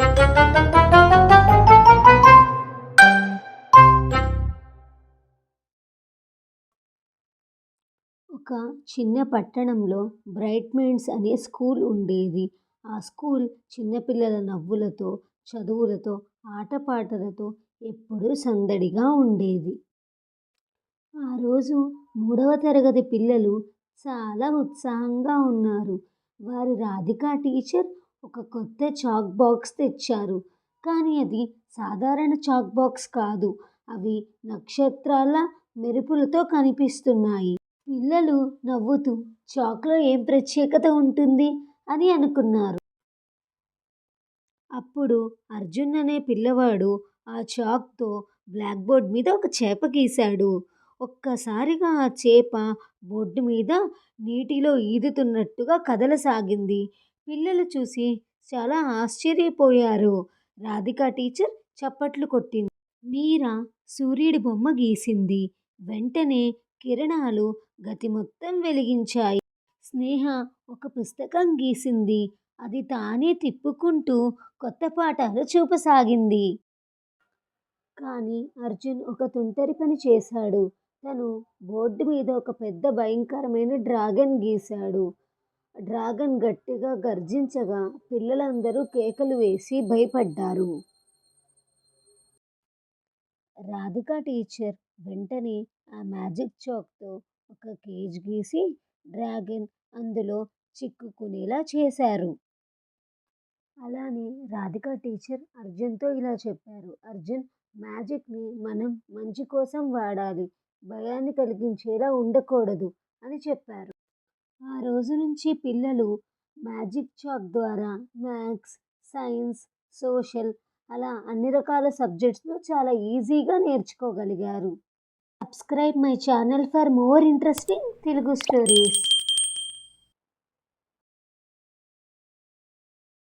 ఒక చిన్న పట్టణంలో బ్రైట్ మైండ్స్ అనే స్కూల్ ఉండేది. ఆ స్కూల్ చిన్నపిల్లల నవ్వులతో చదువులతో ఆటపాటలతో ఎప్పుడూ సందడిగా ఉండేది. ఆ రోజు మూడవ తరగతి పిల్లలు చాలా ఉత్సాహంగా ఉన్నారు. వారి రాధిక టీచర్ ఒక కొత్త చాక్ బాక్స్ తెచ్చారు. కానీ అది సాధారణ చాక్ బాక్స్ కాదు. అవి నక్షత్రాల మెరుపులతో కనిపిస్తున్నాయి. పిల్లలు నవ్వుతూ చాక్లో ఏం ప్రత్యేకత ఉంటుంది? అని అనుకున్నారు. అప్పుడు అర్జున్ అనే పిల్లవాడు ఆ చాక్తో బ్లాక్ బోర్డ్ మీద ఒక చేప గీశాడు. ఒక్కసారిగా ఆ చేప బోర్డు మీద నీటిలో ఈదుతున్నట్టుగా కదలసాగింది. పిల్లలు చూసి చాలా ఆశ్చర్యపోయారు. రాధిక టీచర్ చప్పట్లు కొట్టింది. మీరా సూర్యుడి బొమ్మ గీసింది. వెంటనే కిరణాలు గతి మొత్తం వెలిగించాయి. స్నేహ ఒక పుస్తకం గీసింది. అది తానే తిప్పుకుంటూ కొత్త పాఠాలు చూపసాగింది. కానీ అర్జున్ ఒక తుంటరి పని చేశాడు. తను బోర్డు మీద ఒక పెద్ద భయంకరమైన డ్రాగన్ గీశాడు. డ్రాగన్ గట్టిగా గర్జించగా పిల్లలందరూ కేకలు వేసి భయపడ్డారు. రాధికా టీచర్ వెంటనే ఆ మ్యాజిక్ చాక్తో ఒక కేజ్ గీసి డ్రాగన్ అందులో చిక్కుకునేలా చేశారు. అలానే రాధిక టీచర్ అర్జున్తో ఇలా చెప్పారు అర్జున్ మ్యాజిక్ని మనం మంచి కోసం వాడాలి భయాన్ని కలిగించేలా ఉండకూడదు అని చెప్పారు. ఆ రోజు నుంచి పిల్లలు మ్యాజిక్ చాక్ ద్వారా మ్యాథ్స్ సైన్స్ సోషల్ అలా అన్ని రకాల సబ్జెక్ట్స్లో చాలా ఈజీగా నేర్చుకోగలిగారు. Subscribe my channel for more interesting Telugu stories.